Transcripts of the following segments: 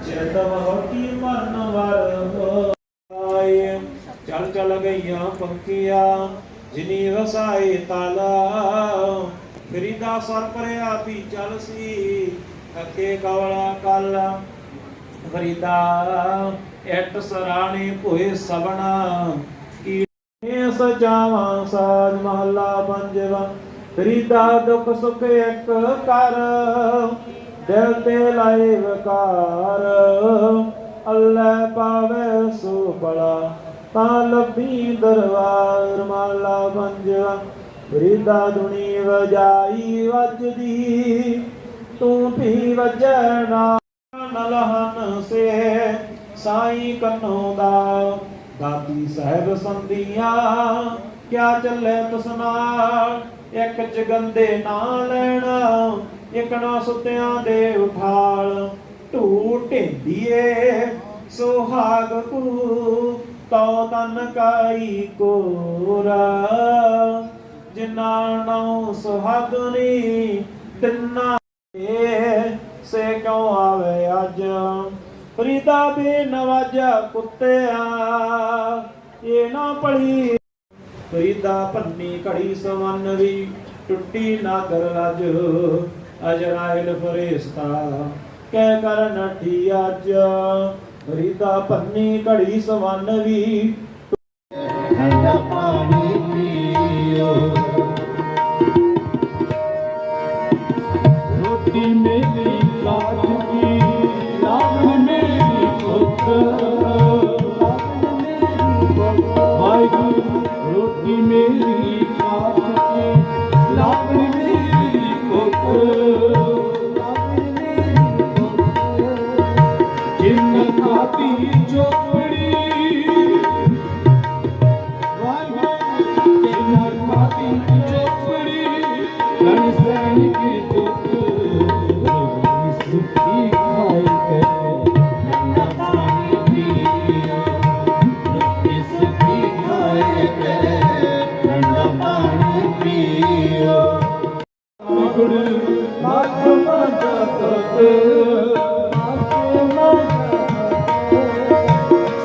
ਚੇਤਵ ਹੋਤੀ ਮਰਨ ਵਰ ਹੋਏ ਚਲ ਚਲ ਗਈਆਂ ਪੰਕੀਆਂ ਜਿਨੀ ਵਸਾਏ ਤਾਲਾ ਫਰੀਦਾ ਸਰ ਪਰਿਆ ਵੀ ਚਲ ਸੀ ਅੱਕੇ ਕਵਲਾ ਕਲ ਫਰੀਦਾ ਐਟ ਸਰਾਣੀ ਭੋਏ ਸਵਣਾ ਕੀ ਸਜਾਵਾਂ ਸਾਜ ਮਹਲਾ ਪੰਜਵਾ ਫਰੀਦਾ ਦੁਖ ਸੁਖ ਇੱਕ ਕਰ ਦਿਲ ਤੇ ਲਾਏ ਵਿਕਾਰ, ਅੱਲਾ ਪਾਵੇ ਸੋ ਬੜਾ ਤਾਂ ਲੱਭੀ ਦਰਬਾਰ ਮਹੱਲਾ ਪੰਜਵਾ ਫਰੀਦਾ ਦੁਨੀ ਵਜਾਈ ਵੱਜਦੀ, ਤੂੰ ਵੀ ਵਜਣਾ ਨਲਹਨ ਸੇ, ਸਾਈ ਕੰਨੋਂ ਦਾ, ਦਾਦੀ ਸਾਹਿਬ ਸੰਧੀਆਂ, ਕਿਆ ਚੱਲੇ ਤੁਸ ਨਾਲ ਇੱਕ ਜਗੰਦੇ ਨਾ ਲੈਣਾ ਇੱਕ ਨਾ ਸੁੱਤਿਆਂ ਦੇ ਉਠਾਲ ਢੂ ਢੇਂਦੀਏ ਸੁਹਾਗ ਕੂ ਤਉ ਤਨ ਕਾਈ ਕੋਰਾ। ਜਿਨਾ ਨਉ ਸੁਹਾਗਨੀ ਤਿੰਨਾ ਸੇ ਕਿਉ ਆਵੇ ਅੱਜ? ਫਰੀਦਾ ਬੇ ਨਵਾਜਾ ਕੁੱਤਿਆ ਇਹ ਨਾ ਪੜੀ ਫਰੀਦਾ ਭੰਨੀ ਘੜੀ ਸਵੰਨਰੀ ਟੁੱਟੀ ਨਾਗਰ ਰਜ। ਅਜਰਾਇਲ ਫਰਿਸ਼ਤਾ ਕਹਿ ਕਰ ਨਠੀ ਅੱਜ। ਰੀਤਾ ਭੰਨੀ ਘੜੀ ਸਵੰਨਰੀ ਵੀ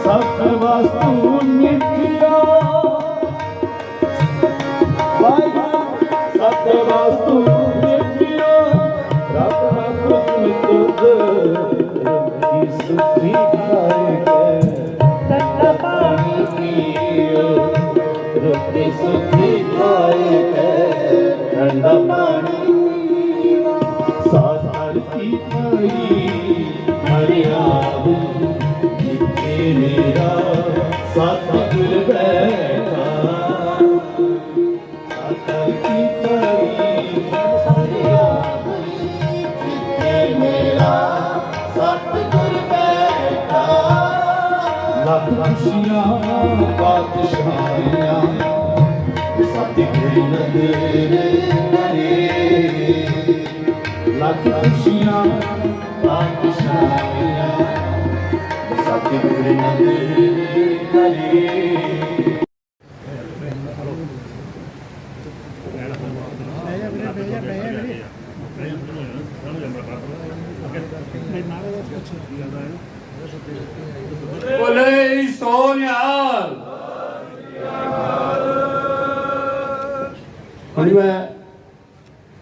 ਸਤ ਵਸਤੂ ਮਿਥਿਆ ਵਾਹਿਗੁਰੂ ਸਤ ਵਸਤੂ ਮਿਥਿਆ ਰਬ ਰਬ ਤੁਧ ਕੀ ਸੁਖੀ ਖਾਏ ਠੰਡਾ ਪਾਣੀ ਪੀਓ ਰੋਟੀ ਸੁਖੀ ਖਾਏ ਠੰਡਾ ਖੁਸ਼ੀਆਂ ਬਾਦਸ਼ਾਹੀਆਂ ਸਤਿਗੁਰ ਨਦਰ ਕਰੇ ਬੋਲੇ ਸੋਨਿਆਲ ਹੁਣ ਮੈਂ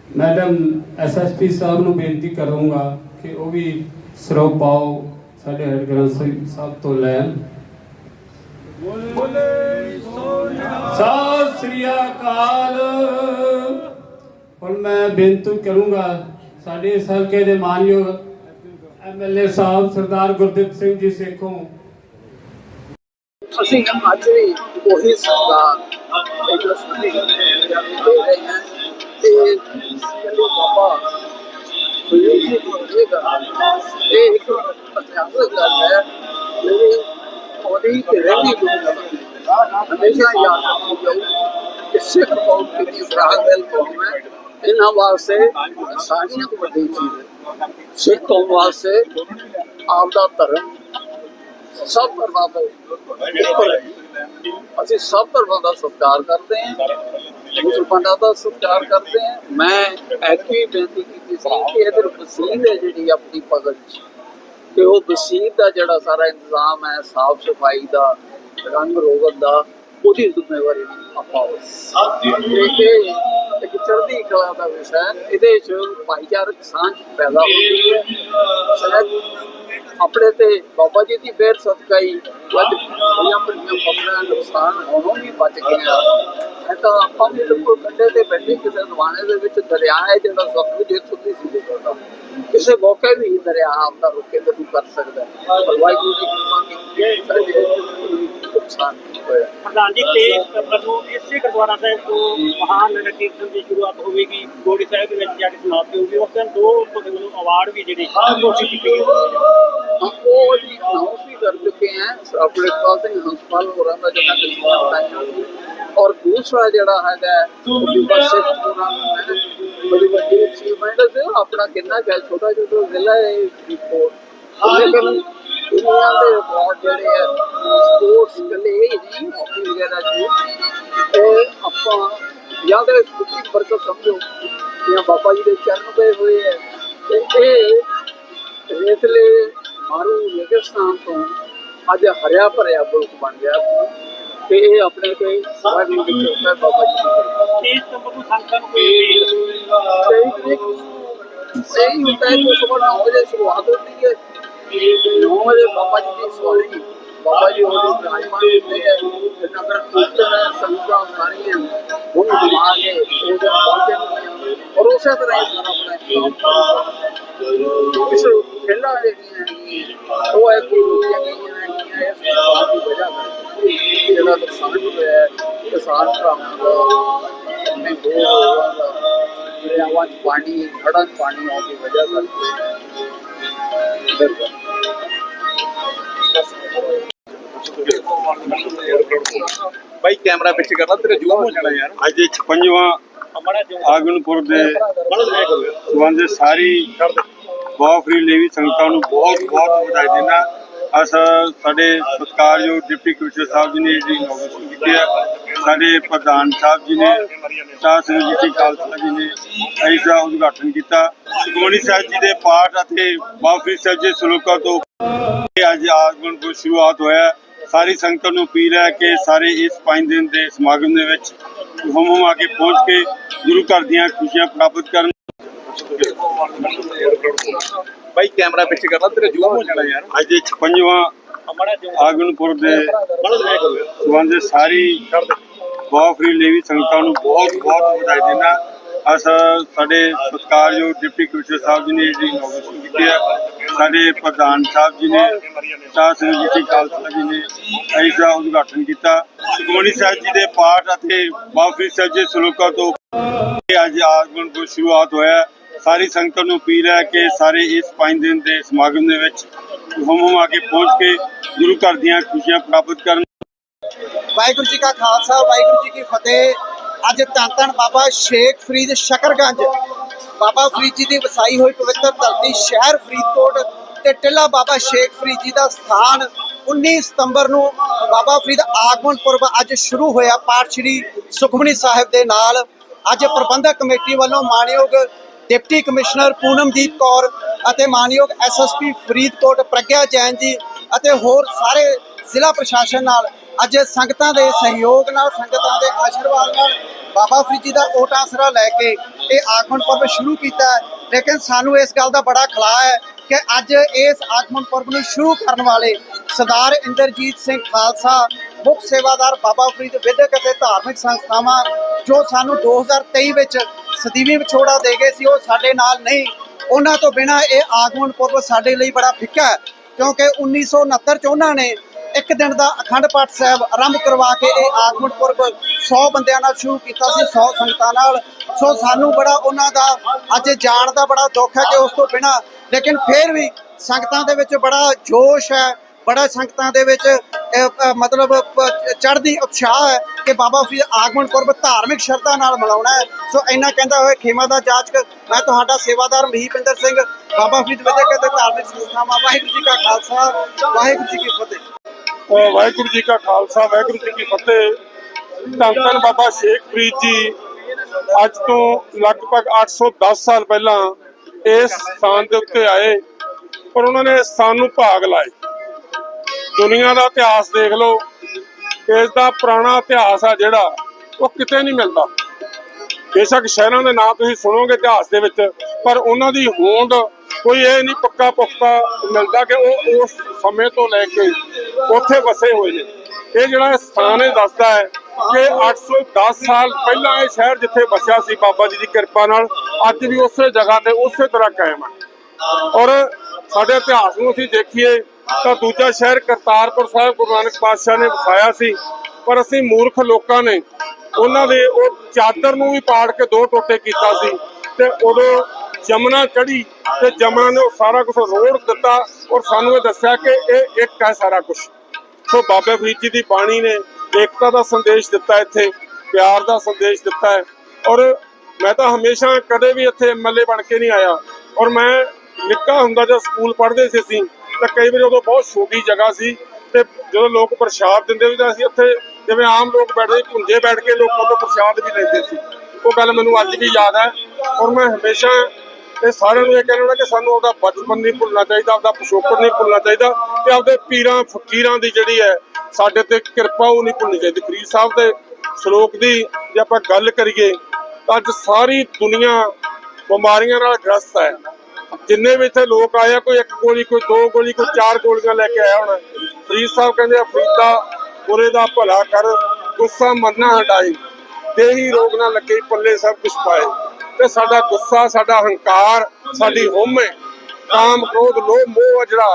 ਮੈਡਮ ਐਸਐਸਪੀ ਸਾਹਿਬ ਨੂੰ ਬੇਨਤੀ ਕਰੂੰਗਾ ਕਿ ਉਹ ਵੀ ਸਰੋਪ ਪਾਓ ਸਾਡੇ ਹੈਡ ਗ੍ਰੰਥ ਸਾਹਿਬ ਸਾਹਿਬ ਤੋਂ ਲੈਣ। ਸਤਿ ਸ੍ਰੀ ਅਕਾਲ। ਹੁਣ ਮੈਂ ਬੇਨਤੀ ਕਰੂੰਗਾ ਸਾਡੇ ਹਲਕੇ ਦੇ ਮਾਨਯੋਗ ਐਮਐਲਏ ਸਾਹਿਬ ਸਰਦਾਰ ਗੁਰਦੀਪ ਸਿੰਘ ਜੀ ਸੇਖੋਂ। ਅਸੀਂ ਅੱਜ ਵੀ ਉਹੀ ਸਰਕਾਰ ਇੱਕ ਰਸਤੇ ਦੇ ਰਹੇ ਹਾਂ ਤੇ ਇਹ ਇੱਕ ਇਤਿਹਾਸਕ ਗੱਲ ਹੈ ਮੇਰੇ ਉਹਦੀ ਤੇ ਹਮੇਸ਼ਾ ਯਾਦ ਰੱਖੀ ਕਿ ਸਿੱਖ ਕੌਮ ਦੀ ਇਸਰਾਹਲ ਕੌਮ ਹੈ ਇਹਨਾਂ ਵਾਸਤੇ ਸਾਰੀਆਂ ਤੋਂ ਵੱਡੀ ਚੀਜ਼ ਹੈ ਸਿੱਖ ਕੌਮ ਵਾਸਤੇ ਆਪ ਦਾ ਧਰਮ ਸਭ ਧਰਮਾਂ ਅਸੀਂ ਸਭ ਧਰਮਾਂ ਦਾ ਸਤਿਕਾਰ ਕਰਦੇ ਹਾਂ ਮੁਸਲਮਾਨਾਂ ਦਾ ਸਤਿਕਾਰ ਕਰਦੇ ਹਾਂ ਮੈਂ ਐਤਕੀ ਬੇਨਤੀ ਕੀਤੀ ਸੀ ਕਿ ਇਧਰ ਵਸੀਲ ਹੈ ਜਿਹੜੀ ਆਪਣੀ ਪਗਲ ਚ ਤੇ ਉਹ ਵਸੀਲ ਦਾ ਜਿਹੜਾ ਸਾਰਾ ਇੰਤਜ਼ਾਮ ਹੈ ਸਾਫ਼ ਸਫ਼ਾਈ ਦਾ ਰੰਗ ਰੋਗਨ ਦਾ ਉਹਦੀ ਜ਼ਿੰਮੇਵਾਰੀ ਆਪਾਂ ਇਹ ਇੱਕ ਚੜ੍ਹਦੀ ਕਲਾ ਦਾ ਵਿਸ਼ਾ ਹੈ ਇਹਦੇ ਚ ਭਾਈਚਾਰਕ ਸਾਂਝ ਪੈਦਾ ਹੁੰਦੀ ਹੈ। ਸ਼ਾਇਦ ਆਪਣੇ ਤੇ ਬਾਬਾ ਜੀ ਦੀ ਬੇਰ ਸਦਕਾਈ ਅੱਜ ਬੜੀਆਂ ਬੜੀਆਂ ਫਸਲਾਂ ਨੁਕਸਾਨ ਹੋਣੋਂ ਵੀ ਬਚ ਗਏ ਇਹ ਤਾਂ ਆਪਾਂ ਵੀ ਬਿਲਕੁਲ ਕੰਢੇ ਤੇ ਬੈਠੇ ਕਿਸੇ ਜ਼ਮਾਨੇ ਦੇ ਵਿੱਚ ਦਰਿਆ ਹੈ ਜਿਹੜਾ ਸਤਲੁਜ ਇੱਥੋਂ ਦੀ ਸੀ ਕਿਸੇ ਮੌਕੇ ਵੀ ਦਰਿਆ ਆਪਦਾ ਰੁਕੇ ਤੇ ਕਰ ਸਕਦਾ ਹੈ। ਵਾਹਿਗੁਰੂ ਦੀ ਕਿਰਪਾ ਕੀਤੀ ਹੈ ਨੁਕਸਾਨ ਨਹੀਂ ਹੋਇਆ। ਪ੍ਰਧਾਨ ਜੀ 23 ਸਤੰਬਰ ਨੂੰ ਇਸੇ ਗੁਰਦੁਆਰਾ ਸਾਹਿਬ ਤੋਂ ਮਹਾਨ ਨਗਰ ਕੀਰਤਨ ਦੀ ਸ਼ੁਰੂਆਤ ਹੋਵੇਗੀ। ਗੋੜੀ ਸਾਹਿਬ ਦੇ ਵਿੱਚ ਜਾ ਕੇ ਸਮਾਪਤੀ ਹੋਊਗੀ। ਉਸ ਦਿਨ ਦੋ ਵੱਲੋਂ ਅਵਾਰਡ ਵੀ ਜਿਹੜੇ ਕੀਤੇ। ਹਾਂ, ਉਹ ਜੀ ਅਨਾਉਂਸ ਵੀ ਕਰ ਚੁੱਕੇ ਹੈ। ਆਪਣੇ ਪਾਲ ਸਿੰਘ ਹੰਸਪਾਲ ਹੋਰਾਂ ਦਾ ਜਿਹੜਾ ਬਣਾਇਆ ਸੀ। ਔਰ ਦੂਸਰਾ ਜਿਹੜਾ ਹੈਗਾ ਬੀਬਾ ਸਿੱਖ ਹੋਰਾਂ ਦਾ ਹੈ। ਬੜੀ ਵੱਡੀ ਅਚੀਵਮੈਂਟ ਹੈ। ਆਪਣਾ ਕਿੰਨਾ ਕੁ ਹੈ? ਛੋਟਾ ਜਿਹਾ ਜ਼ਿਲ੍ਹਾ ਹੈ ਰਿਪੋਰਟ ਤੇ ਇਹ ਆਪਣੇ ਤੇ ਸਾਰੀ ਵਿੱਚ ਹੈ ਬਾਬਾ ਜੀ ਦੀ 23 ਸਤੰਬਰ ਨੂੰ ਸੰਗਤਾਂ ਨੂੰ ਕੋਈ ਕਿਰਪਾ। ਤੇ ਸਹੀ ਹੁੰਦਾ ਹੈ ਕਿ ਸੁਬਹ 9 ਵਜੇ ਸ਼ੁਰੂਆਤ ਹੁੰਦੀ ਹੈ। 9 ਵਜੇ ਬਾਬਾ ਜੀ ਦੀ ਸਵਾਰੀ। ਬਾਬਾ ਜੀ ਉਹਦੇ ਵਿਰਾਜਮਾਨ ਤੇ ਨਗਰ ਕੀਰਤਨ ਸੰਗਤਾਂ ਸਾਰੀਆਂ ਹੁਣ ਜਮਾ ਕੇ ਉਹਦੇ ਪਹੁੰਚੇ ਔਰ ਉਸੇ ਤਰ੍ਹਾਂ ਹੀ ਸਾਰਾ ਆਪਣਾ ਇਸ ਖੇਲਾਂ ਜਿਹੜੀਆਂ ਉਹ ਹੈ ਕਿ ਰੁਕੀਆਂ ਗਈਆਂ ਇਸ ਸਰਕਾਰ ਦੀ ਵਜ੍ਹਾ ਕਰਕੇ ਜਿਹੜਾ ਨੁਕਸਾਨ ਹੋਇਆ ਹੈ, ਕਿਸਾਨ ਭਰਾਵਾਂ ਦਾ ਨੇ ਹੋਇਆ ਦਰਿਆਵਾਂ ਪਾਣੀ ਹੜ੍ਹਾਂ 'ਚ ਪਾਣੀ ਆਉਣ ਦੀ ਵਜ੍ਹਾ ਕਰਕੇ। ਬਿਲਕੁਲ ਬਾਈ ਕੈਮਰਾ ਪਿੱਛੇ ਕਰਨਾ ਤੇਰੇ ਜੂਮ ਹੋ ਜਾਣਾ ਯਾਰ। ਅੱਜ ਦੇ 56ਵਾਂ ਅਮੜਾ ਜੋ ਆਗਨਪੁਰ ਦੇ ਸੰਬੰਧ ਸਾਰੀ ਬਾਫਰੀ ਲੇਵੀ ਸੰਗਤਾਂ ਨੂੰ ਬਹੁਤ ਬਹੁਤ ਵਧਾਈ ਦੇਣਾ ਅਸ ਸਾਡੇ ਸਤਿਕਾਰਯੋਗ ਡਿਪਟੀ ਕਮਿਸ਼ਨਰ ਸਾਹਿਬ ਜੀ ਨੇ ਜੀ ਇਨੋਵੇਸ਼ਨ ਕੀਤੀ ਹੈ ਸਾਡੇ ਪ੍ਰਧਾਨ ਸਾਹਿਬ ਜੀ ਨੇ ਸਾਧ ਸੰਗਤ ਜੀ ਸੀ ਖਾਲਸਾ ਜੀ ਨੇ ਇਸ ਦਾ ਉਦਘਾਟਨ ਕੀਤਾ। ਸੁਖਮਨੀ ਸਾਹਿਬ ਜੀ ਦੇ ਪਾਠ ਅਤੇ ਬਾਫਰੀ ਸਾਹਿਬ ਜੀ ਸਲੋਕਾਂ ਤੋਂ ਅੱਜ ਆਗਮਨਪੁਰ ਸ਼ੁਰੂਆਤ ਹੋਇਆ। ਸਾਰੀ ਸੰਗਤ ਨੂੰ ਅਪੀਲ ਹੈ ਕਿ ਸਾਰੇ ਇਸ ਪੰਜ ਦਿਨ ਦੇ ਸਮਾਗਮ ਦੇ ਵਿੱਚ ਹਮ ਹਮ ਆ ਕੇ ਪਹੁੰਚ ਕੇ ਗੁਰੂ ਘਰ ਦੀਆਂ ਖੁਸ਼ੀਆਂ ਪ੍ਰਾਪਤ ਕਰਨ। ਬਾਈ ਕੈਮਰਾ ਪਿੱਛੇ ਕਰਨਾ ਤੇਰੇ ਜੂਮ ਹੋ ਜਾਣਾ ਯਾਰ। ਅੱਜ ਦੇ 56ਵਾਂ ਅਮੜਾ ਜੋ ਆਗਮਨਪੁਰ ਦੇ ਸੰਬੰਧ ਸਾਰੀ ਬਾਫਰੀ ਲੇਵੀ ਸੰਗਤਾਂ ਨੂੰ ਬਹੁਤ ਬਹੁਤ ਵਧਾਈ ਦੇਣਾ ਅਸ ਸਾਡੇ ਸਤਿਕਾਰਯੋਗ ਡਿਪਟੀ ਕਮਿਸ਼ਨਰ ਸਾਹਿਬ ਜੀ ਨੇ ਜੀ ਇਨੋਵੇਸ਼ਨ ਕੀਤੀ ਹੈ ਸਾਡੇ ਪ੍ਰਧਾਨ ਸਾਹਿਬ ਜੀ ਨੇ ਸਾਧ ਸੰਗਤ ਜੀ ਸੀ ਖਾਲਸਾ ਜੀ ਨੇ ਇਸ ਦਾ ਉਦਘਾਟਨ ਕੀਤਾ। ਸੁਖਮਨੀ ਸਾਹਿਬ ਜੀ ਦੇ ਪਾਠ ਅਤੇ ਬਾਫਰੀ ਸਾਹਿਬ ਜੀ ਸਲੋਕਾਂ ਤੋਂ ਇਹ ਅੱਜ ਆਗਮਨਪੁਰ ਸ਼ੁਰੂਆਤ ਹੋਇਆ। ਸਾਰੀ ਸੰਗਤ ਨੂੰ ਅਪੀਲ ਹੈ ਕਿ ਸਾਰੇ ਇਸ ਪੰਜ ਦਿਨ ਦੇ ਸਮਾਗਮ ਦੇ ਵਿੱਚ ਹਮ ਆ ਕੇ ਪਹੁੰਚ ਕੇ ਗੁਰੂ ਘਰ ਦੀਆਂ ਖੁਸ਼ੀਆਂ ਪ੍ਰਾਪਤ ਕਰਨ। ਵਾਹਿਗੁਰੂ ਜੀ ਕਾ ਖਾਲਸਾ, ਵਾਹਿਗੁਰੂ ਜੀ ਕੀ ਫਤਿਹ। ਅੱਜ ਧੰਨ ਧੰਨ ਬਾਬਾ ਸ਼ੇਖ ਫਰੀਦ ਸ਼ਕਰਗੰਜ ਬਾਬਾ ਫਰੀਦ ਜੀ ਦੀ ਵਸਾਈ ਹੋਈ ਪਵਿੱਤਰ ਧਰਤੀ ਸ਼ਹਿਰ ਫਰੀਦਕੋਟ ਤੇ ਟਿੱਲਾ ਬਾਬਾ ਸ਼ੇਖ ਫਰੀਦ ਜੀ ਦਾ ਸਥਾਨ 19 ਸਤੰਬਰ ਨੂੰ ਬਾਬਾ ਫਰੀਦ ਆਗਮਨ ਪੁਰਬ ਅੱਜ ਸ਼ੁਰੂ ਹੋਇਆ ਪਾਠ ਸ੍ਰੀ ਸੁਖਮਨੀ ਸਾਹਿਬ ਦੇ ਨਾਲ। ਅੱਜ ਪ੍ਰਬੰਧਕ ਕਮੇਟੀ ਵੱਲੋਂ ਮਾਨਯੋਗ ਡਿਪਟੀ ਕਮਿਸ਼ਨਰ ਪੂਨਮਦੀਪ ਕੌਰ ਅਤੇ ਮਾਨਯੋਗ ਐਸਐਸਪੀ ਫਰੀਦਕੋਟ ਪ੍ਰਗਿਆ ਜੈਨ ਜੀ ਅਤੇ ਹੋਰ ਸਾਰੇ ਜ਼ਿਲ੍ਹਾ ਪ੍ਰਸ਼ਾਸਨ ਨਾਲ ਅੱਜ ਸੰਗਤਾਂ ਦੇ ਸਹਿਯੋਗ ਨਾਲ, ਸੰਗਤਾਂ ਦੇ ਆਸ਼ੀਰਵਾਦ ਨਾਲ ਬਾਬਾ ਫਰੀਦ ਜੀ ਦਾ ਓਟ ਆਸਰਾ ਲੈ ਕੇ ਇਹ ਆਗਮਨ ਪਰਬ ਸ਼ੁਰੂ ਕੀਤਾ ਲੇਕਿਨ ਸਾਨੂੰ ਇਸ ਗੱਲ ਦਾ ਬੜਾ ਖਲਾ ਹੈ ਕਿ ਅੱਜ ਇਸ ਆਗਮਨ ਪਰਬ ਨੂੰ ਸ਼ੁਰੂ ਕਰਨ ਵਾਲੇ ਸਰਦਾਰ ਇੰਦਰਜੀਤ ਸਿੰਘ ਖਾਲਸਾ, ਮੁੱਖ ਸੇਵਾਦਾਰ ਬਾਬਾ ਫਰੀਦ ਵਿਦਿਅਕ ਅਤੇ ਧਾਰਮਿਕ ਸੰਸਥਾਵਾਂ, ਜੋ ਸਾਨੂੰ 2023 ਵਿੱਚ ਸਦੀਵੀ ਵਿਛੋੜਾ ਦੇ ਗਏ ਸੀ, ਉਹ ਸਾਡੇ ਨਾਲ ਨਹੀਂ। ਉਹਨਾਂ ਤੋਂ ਬਿਨਾ ਇਹ ਆਗਮਨ ਪੁਰਬ ਸਾਡੇ ਲਈ ਬੜਾ ਫਿੱਕਾ ਹੈ, ਕਿਉਂਕਿ 1969 ਚ ਉਹਨਾਂ ਨੇ ਇੱਕ ਦਿਨ ਦਾ ਅਖੰਡ ਪਾਠ ਸਾਹਿਬ ਆਰੰਭ ਕਰਵਾ ਕੇ ਇਹ ਆਗਮਨ ਪੁਰਬ 100 ਬੰਦਿਆਂ ਨਾਲ ਸ਼ੁਰੂ ਕੀਤਾ ਸੀ 100 ਸੰਗਤਾਂ ਨਾਲ। ਸੋ ਸਾਨੂੰ ਬੜਾ ਉਹਨਾਂ ਦਾ ਅੱਜ ਜਾਣ ਦਾ ਬੜਾ ਦੁੱਖ ਹੈ ਕਿ ਉਸ ਤੋਂ ਬਿਨਾ, ਲੇਕਿਨ ਫਿਰ ਵੀ ਸੰਗਤਾਂ ਦੇ ਵਿੱਚ ਬੜਾ ਜੋਸ਼ ਹੈ, ਬੜਾ ਸੰਗਤਾਂ ਦੇ ਵਿੱਚ ਮਤਲਬ ਚੜ੍ਹਦੀ ਉਤਸ਼ਾਹ ਹੈ ਕਿ ਬਾਬਾ ਫਰੀਦ ਆਗਮਨ ਪੁਰਬ ਧਾਰਮਿਕ ਸ਼ਰਧਾ ਨਾਲ ਮਨਾਉਣਾ ਹੈ। ਸੋ ਇੰਨਾ ਕਹਿੰਦਾ ਹੋਇਆ ਖੇਮਾ ਦਾ ਜਾਚਕ, ਮੈਂ ਤੁਹਾਡਾ ਸੇਵਾਦਾਰ ਮਹੀਪਿੰਦਰ ਸਿੰਘ, ਬਾਬਾ ਫਰੀਦ ਵਿਦਿਅਕ ਅਤੇ ਧਾਰਮਿਕ ਸੰਸਥਾਵਾਂ ਵਾਹਿਗੁਰੂ ਜੀ ਕਾ ਖਾਲਸਾ, ਵਾਹਿਗੁਰੂ ਜੀ ਕੀ ਫਤਿਹ। ਵਾਹਿਗੁਰੂ ਜੀ ਕਾ ਖਾਲਸਾ, ਵਾਹਿਗੁਰੂ ਜੀ ਕੀ ਫਤਿਹ। ਧੰਨ ਧੰਨ ਬਾਬਾ ਸ਼ੇਖ ਫਰੀਦ ਜੀ। ਅੱਜ ਤੋਂ ਲਗਭਗ 810 ਸਾਲ ਪਹਿਲਾਂ ਇਸ ਸਥਾਨ ਦੇ ਉੱਤੇ ਆਏ ਪਰ ਉਹਨਾਂ ਨੇ ਇਸ ਸਥਾਨ ਨੂੰ ਭਾਗ ਲਾਏ। ਦੁਨੀਆ ਦਾ ਇਤਿਹਾਸ ਦੇਖ ਲਓ, ਇਸ ਦਾ ਪੁਰਾਣਾ ਇਤਿਹਾਸ ਆ ਜਿਹੜਾ, ਉਹ ਕਿਤੇ ਨਹੀਂ ਮਿਲਦਾ। ਬੇਸ਼ੱਕ ਸ਼ਹਿਰਾਂ ਦੇ ਨਾਂ ਤੁਸੀਂ ਸੁਣੋਗੇ ਇਤਿਹਾਸ ਦੇ ਵਿੱਚ, ਪਰ ਉਹਨਾਂ ਦੀ ਹੋਂਦ ਕੋਈ ਇਹ ਨਹੀਂ ਪੱਕਾ ਪੁਖਤਾ ਮਿਲਦਾ ਕਿ ਉਹ ਉਸ ਸਮੇਂ ਤੋਂ ਲੈ ਕੇ ਉੱਥੇ ਵਸੇ ਹੋਏ ਨੇ। ਇਹ ਜਿਹੜਾ ਸਥਾਨ ਇਹ ਦੱਸਦਾ ਹੈ ਕਿ 810 ਸਾਲ ਪਹਿਲਾਂ ਇਹ ਸ਼ਹਿਰ ਜਿੱਥੇ ਵਸਿਆ ਸੀ ਬਾਬਾ ਜੀ ਦੀ ਕਿਰਪਾ ਨਾਲ, ਅੱਜ ਵੀ ਉਸੇ ਜਗ੍ਹਾ ਤੇ ਉਸੇ ਤਰ੍ਹਾਂ ਕਾਇਮ ਹੈ ਔਰ ਸਾਡੇ ਇਤਿਹਾਸ ਨੂੰ ਅਸੀਂ ਦੇਖੀਏ ਤਾਂ ਦੂਜਾ ਸ਼ਹਿਰ ਕਰਤਾਰਪੁਰ ਸਾਹਿਬ ਗੁਰੂ ਨਾਨਕ ਪਾਤਸ਼ਾਹ ਨੇ ਵਸਾਇਆ ਸੀ। ਪਰ ਅਸੀਂ ਮੂਰਖ ਲੋਕਾਂ ਨੇ ਉਹਨਾਂ ਦੇ ਉਹ ਚਾਦਰ ਨੂੰ ਵੀ ਪਾੜ ਕੇ ਦੋ ਟੋਟੇ ਕੀਤਾ ਸੀ ਤੇ ਉਦੋਂ ਜਮਨਾ ਚੜੀ ਤੇ ਜਮਨਾ ਨੇ ਉਹ ਸਾਰਾ ਕੁਝ ਰੋੜ ਦਿੱਤਾ ਔਰ ਸਾਨੂੰ ਇਹ ਦੱਸਿਆ ਕਿ ਇਹ ਇੱਕ ਹੈ ਸਾਰਾ ਕੁਝ ਸੋ ਬਾਬੇ ਫਰੀਦ ਜੀ ਦੀ ਬਾਣੀ ਨੇ ਏਕਤਾ ਦਾ ਸੰਦੇਸ਼ ਦਿੱਤਾ ਇੱਥੇ, ਪਿਆਰ ਦਾ ਸੰਦੇਸ਼ ਦਿੱਤਾ ਹੈ। ਔਰ ਮੈਂ ਤਾਂ ਹਮੇਸ਼ਾ ਕਦੇ ਵੀ ਇੱਥੇ ਐਮਐਲਏ ਬਣ ਕੇ ਨਹੀਂ ਆਇਆ। ਔਰ ਮੈਂ ਨਿੱਕਾ ਹੁੰਦਾ ਜਦ ਸਕੂਲ ਪੜ੍ਹਦੇ ਸੀ ਅਸੀਂ, ਤਾਂ ਕਈ ਵਾਰੀ ਉਦੋਂ ਬਹੁਤ ਛੋਟੀ ਜਗ੍ਹਾ ਸੀ ਤੇ ਜਦੋਂ ਲੋਕ ਪ੍ਰਸ਼ਾਦ ਦਿੰਦੇ ਵੀ ਤਾਂ ਅਸੀਂ ਉੱਥੇ ਜਿਵੇਂ ਆਮ ਲੋਕ ਬੈਠਦੇ ਭੁੰਜੇ ਬੈਠ ਕੇ ਲੋਕਾਂ ਤੋਂ ਪ੍ਰਸ਼ਾਦ ਵੀ ਲੈਂਦੇ ਸੀ। ਉਹ ਗੱਲ ਮੈਨੂੰ ਅੱਜ ਵੀ ਯਾਦ ਹੈ। ਔਰ ਮੈਂ ਹਮੇਸ਼ਾ ਇਹ ਸਾਰਿਆਂ ਨੂੰ ਇਹ ਕਹਿਣਾ ਕਿ ਸਾਨੂੰ ਆਪਦਾ ਬਚਪਨ ਨਹੀਂ ਭੁੱਲਣਾ ਚਾਹੀਦਾ, ਆਪਦਾ ਪਿਛੋਕੜ ਨਹੀਂ ਭੁੱਲਣਾ ਚਾਹੀਦਾ ਤੇ ਆਪਦੇ ਪੀਰਾਂ, ਫਕੀਰਾਂ ਦੀ ਜਿਹੜੀ ਹੈ, ਸਾਡੇ ਤੇ ਕਿਰਪਾ ਉਹ ਨਹੀਂ ਭੁੱਲਣੀ ਚਾਹੀਦੀ। ਫਰੀਦ ਸਾਹਿਬ ਦੇ ਸ਼ਲੋਕ ਦੀ ਜੇ ਆਪਾਂ ਗੱਲ ਕਰੀਏ, ਤਾਂ ਅੱਜ ਸਾਰੀ ਦੁਨੀਆ ਬਿਮਾਰੀਆਂ ਨਾਲ ਗ੍ਰਸਤ ਹੈ। ਜਿੰਨੇ ਵੀ ਇੱਥੇ ਲੋਕ ਆਏ ਆ, ਕੋਈ ਇੱਕ ਗੋਲੀ, ਕੋਈ ਦੋ ਗੋਲੀ, ਕੋਈ ਚਾਰ ਗੋਲੀਆਂ ਲੈ ਕੇ ਆਇਆ ਹੋਣਾ। ਫਰੀਦ ਸਾਹਿਬ ਕਹਿੰਦੇ ਆ ਫਰੀਦਾ ਬੁਰੇ ਦਾ ਭਲਾ ਕਰ, ਗੁੱਸਾ ਮਰਨਾ ਹਟਾਈ, ਦੇਹੀ ਰੋਗ ਨਾ ਲੱਗੇ, ਪੱਲੇ ਸਭ ਕੁਝ ਪਾਏ। ਤੇ ਸਾਡਾ ਗੁੱਸਾ, ਸਾਡਾ ਹੰਕਾਰ, ਸਾਡੀ ਹੁਮ ਕਾਮ, ਕ੍ਰੋਧ, ਲੋਭ, ਮੋਹ ਜਿਹੜਾ,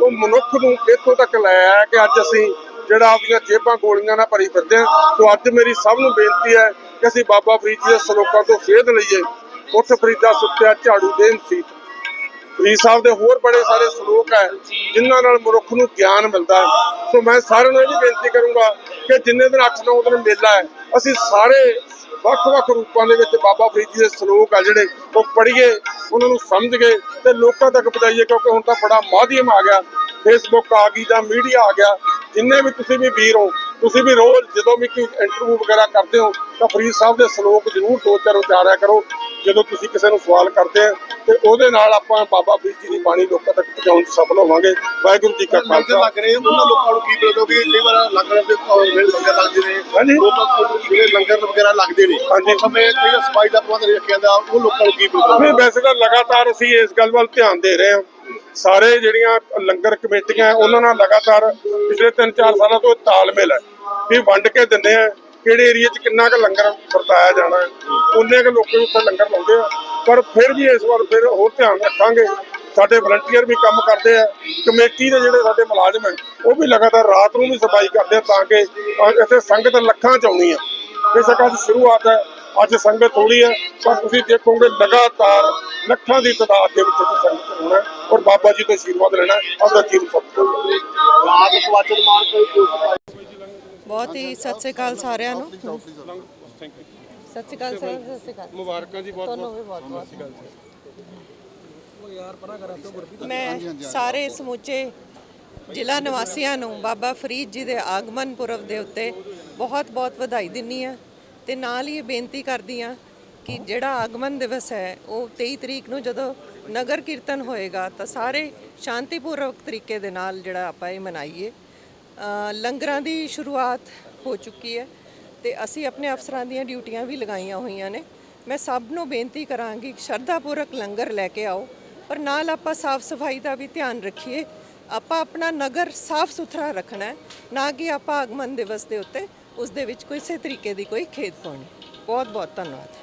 ਉਹ ਮਨੁੱਖ ਨੂੰ ਇੱਥੋਂ ਤੱਕ ਲੈ ਕਿ ਅੱਜ ਅਸੀਂ ਜਿਹੜਾ ਆਪਣੀਆਂ ਜੇਬਾਂ ਗੋਲੀਆਂ ਨਾਲ ਭਰੀ ਫਿਰਦੇ ਹਾਂ। ਸੋ ਅੱਜ ਮੇਰੀ ਸਭ ਨੂੰ ਬੇਨਤੀ ਹੈ ਕਿ ਅਸੀਂ ਬਾਬਾ ਫਰੀਦ ਜੀ ਦੇ ਸਲੋਕਾਂ ਤੋਂ ਸੇਧ ਲਈਏ। ਉੱਠ ਫਰੀਦਾ ਸੁੱਤਿਆ, ਝਾੜੂ ਦੇਨ ਸੀਤ। ਫਰੀਦ ਸਾਹਿਬ ਦੇ ਹੋਰ ਬੜੇ ਸਾਰੇ ਸ਼ਲੋਕ ਹੈ, ਜਿਨ੍ਹਾਂ ਨਾਲ ਮਨੁੱਖ ਨੂੰ ਗਿਆਨ ਮਿਲਦਾ ਹੈ। ਸੋ ਮੈਂ ਸਾਰਿਆਂ ਨੂੰ ਇਹ ਵੀ ਬੇਨਤੀ ਕਰੂੰਗਾ ਕਿ ਜਿੰਨੇ ਦਿਨ 8-9 ਦਿਨ ਮੇਲਾ ਹੈ, ਅਸੀਂ ਸਾਰੇ ਵੱਖ-ਵੱਖ ਰੂਪਾਂ ਦੇ ਵਿੱਚ ਬਾਬਾ ਫਰੀਦ ਜੀ ਦੇ ਸ਼ਲੋਕ ਆ ਜਿਹੜੇ ਉਹ ਪੜ੍ਹੀਏ, ਉਹਨਾਂ ਨੂੰ ਸਮਝ ਗਏ ਤੇ ਲੋਕਾਂ ਤੱਕ ਪਹੁੰਚਾਈਏ ਕਿਉਂਕਿ ਹੁਣ ਤਾਂ ਬੜਾ ਮਾਧਿਅਮ ਆ ਗਿਆ। ਫੇਸਬੁੱਕ ਆ ਗਈ ਜਾਂ ਮੀਡੀਆ ਆ ਗਿਆ, ਜਿੰਨੇ ਵੀ ਤੁਸੀਂ ਵੀ ਵੀਰ ਹੋ, ਤੁਸੀਂ ਵੀ ਰੋਜ਼ ਜਦੋਂ ਵੀ ਕੋਈ ਇੰਟਰਵਿਊ ਵਗੈਰਾ ਕਰਦੇ ਹੋ, ਤਾਂ ਫਰੀਦ ਸਾਹਿਬ ਦੇ ਸ਼ਲੋਕ ਜ਼ਰੂਰ ਦੋ ਚਾਰ ਉਚਾਰਿਆ ਕਰੋ। ਜਦੋਂ ਤੁਸੀਂ ਕਿਸੇ ਨੂੰ ਸਵਾਲ ਕਰਦੇ ਆ ਤੇ ਉਹਦੇ ਨਾਲ ਆਪਾਂ ਬਾਬਾ ਫਰੀਦ ਜੀ ਦੀ ਬਾਣੀ ਲੋਕਾਂ ਤੱਕ ਪਹੁੰਚਾਉਣ 'ਚ ਸਫਲ ਹੋਵਾਂਗੇ। ਵਾਹਿਗੁਰੂ ਜੀ ਕਾ ਖਾਲਸਾ। ਲੱਗ ਰਹੇ ਉਹਨਾਂ ਲੋਕਾਂ ਨੂੰ ਕੀ ਬੋਲੋਗੇ ਕਈ ਵਾਰ ਲੰਗਰ ਦੇ ਮੇਰੇ ਲੰਗਰ ਲੱਗਦੇ ਨੇ ਹਾਂਜੀ। ਜਿਹੜੇ ਲੰਗਰ ਵਗੈਰਾ ਲੱਗਦੇ ਨੇ ਹਾਂਜੀ। ਸਮੇਂ ਵਾਰ ਸਫ਼ਾਈ ਦਾ ਪ੍ਰਬੰਧ ਰੱਖਿਆ ਜਾਂਦਾ ਉਹ ਲੋਕਾਂ ਨੂੰ ਕੀ ਬੋਲੋਗੇ ਨਹੀਂ ਵੈਸੇ ਤਾਂ ਲਗਾਤਾਰ ਅਸੀਂ ਇਸ ਗੱਲ ਵੱਲ ਧਿਆਨ ਦੇ ਰਹੇ ਹਾਂ। ਸਾਰੇ ਜਿਹੜੀਆਂ ਲੰਗਰ ਕਮੇਟੀਆਂ ਉਹਨਾਂ ਨਾਲ ਲਗਾਤਾਰ ਪਿਛਲੇ 3-4 ਸਾਲਾਂ ਤੋਂ ਤਾਲਮੇਲ ਹੈ ਵੀ ਵੰਡ ਕੇ ਦਿੰਦੇ ਆ ਕਿਹੜੇ ਏਰੀਆ 'ਚ ਕਿੰਨਾ ਕੁ ਲੰਗਰ ਵਰਤਾਇਆ ਜਾਣਾ ਹੈ। ਉਹਨੇ ਕੁ ਲੋਕ ਉੱਥੇ ਲੰਗਰ ਲਾਉਂਦੇ ਆ। ਪਰ ਫਿਰ ਵੀ ਇਸ ਵਾਰ ਫਿਰ ਹੋਰ ਧਿਆਨ ਰੱਖਾਂਗੇ। ਸਾਡੇ ਵਲੰਟੀਅਰ ਵੀ ਕੰਮ ਕਰਦੇ ਆ। ਕਮੇਟੀ ਦੇ ਜਿਹੜੇ ਸਾਡੇ ਮੁਲਾਜ਼ਮ ਹੈ ਉਹ ਵੀ ਲਗਾਤਾਰ ਰਾਤ ਨੂੰ ਵੀ ਸਫ਼ਾਈ ਕਰਦੇ ਆ ਤਾਂ ਕਿ ਇੱਥੇ ਸੰਗਤ ਲੱਖਾਂ ਚ ਆਉਣੀ ਆ। ਬੇਸ਼ੱਕ ਅੱਜ ਸ਼ੁਰੂਆਤ ਹੈ ਅੱਜ ਸੰਗਤ ਥੋੜੀ ਹੈ ਪਰ ਤੁਸੀਂ ਦੇਖੋਗੇ ਲਗਾਤਾਰ ਲੱਖਾਂ ਦੀ ਤਾਦਾਦ ਦੇ ਵਿੱਚ ਇੱਥੇ ਸੰਗਤ ਹੋਣਾ ਹੈ ਔਰ ਬਾਬਾ ਜੀ ਤੋਂ ਆਸ਼ੀਰਵਾਦ ਲੈਣਾ ਹੈ। ਆਪਦਾ ਜੀਵਨ ਸਫਲ ਰਾਤ ਕਵਾਚਨ ਮਾਰ ਬਹੁਤ ਹੀ ਸਤਿ ਸ੍ਰੀ ਅਕਾਲ ਸਾਰਿਆਂ ਨੂੰ। ਸਤਿ ਸ੍ਰੀ ਅਕਾਲ ਸਰ ਸਤਿ ਸ੍ਰੀ ਅਕਾਲ। ਮੁਬਾਰਕਾਂ ਜੀ ਬਹੁਤ ਤੁਹਾਨੂੰ ਵੀ ਬਹੁਤ ਬਹੁਤ। ਮੈਂ ਸਾਰੇ ਸਮੁੱਚੇ ਜ਼ਿਲ੍ਹਾ ਨਿਵਾਸੀਆਂ ਨੂੰ ਬਾਬਾ ਫਰੀਦ ਜੀ ਦੇ ਆਗਮਨ ਪੁਰਬ ਦੇ ਉੱਤੇ ਬਹੁਤ ਬਹੁਤ ਵਧਾਈ ਦਿੰਨੀ ਆ ਤੇ ਨਾਲ ਹੀ ਇਹ ਬੇਨਤੀ ਕਰਦੀ ਆ ਕਿ ਜਿਹੜਾ ਆਗਮਨ ਦਿਵਸ ਹੈ ਉਹ 23 ਤਰੀਕ ਨੂੰ ਜਦੋਂ ਨਗਰ ਕੀਰਤਨ ਹੋਏਗਾ ਤਾਂ ਸਾਰੇ ਸ਼ਾਂਤੀਪੂਰਵਕ ਤਰੀਕੇ ਦੇ ਨਾਲ ਜਿਹੜਾ ਆਪਾਂ ਇਹ ਮਨਾਈਏ। ਲੰਗਰਾਂ ਦੀ ਸ਼ੁਰੂਆਤ ਹੋ ਚੁੱਕੀ ਹੈ। ਤੇ ਅਸੀਂ ਆਪਣੇ ਅਫਸਰਾਂ ਦੀਆਂ ਡਿਊਟੀਆਂ ਵੀ ਲਗਾਈਆਂ ਹੋਈਆਂ ਨੇ। ਮੈਂ ਸਭ ਨੂੰ ਬੇਨਤੀ ਕਰਾਂਗੀ ਕਿ ਸ਼ਰਧਾਪੂਰਵਕ ਲੰਗਰ ਲੈ ਕੇ ਆਓ, ਪਰ ਨਾਲ ਆਪਾਂ ਸਾਫ਼ ਸਫ਼ਾਈ ਦਾ ਵੀ ਧਿਆਨ ਰੱਖੀਏ। ਆਪਾਂ ਆਪਣਾ ਨਗਰ ਸਾਫ਼ ਸੁਥਰਾ ਰੱਖਣਾ ਹੈ, ਨਾ ਕਿ ਆਪਾਂ ਆਗਮਨ ਦਿਵਸ ਦੇ ਉੱਤੇ ਉਸ ਦੇ ਵਿੱਚ ਕਿਸੇ ਤਰੀਕੇ ਦੀ ਕੋਈ ਖੇਦ ਪਾਉਣੀ। ਬਹੁਤ ਬਹੁਤ ਧੰਨਵਾਦ।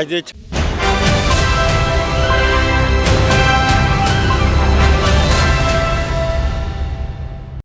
ਅੱਜ ਦੇ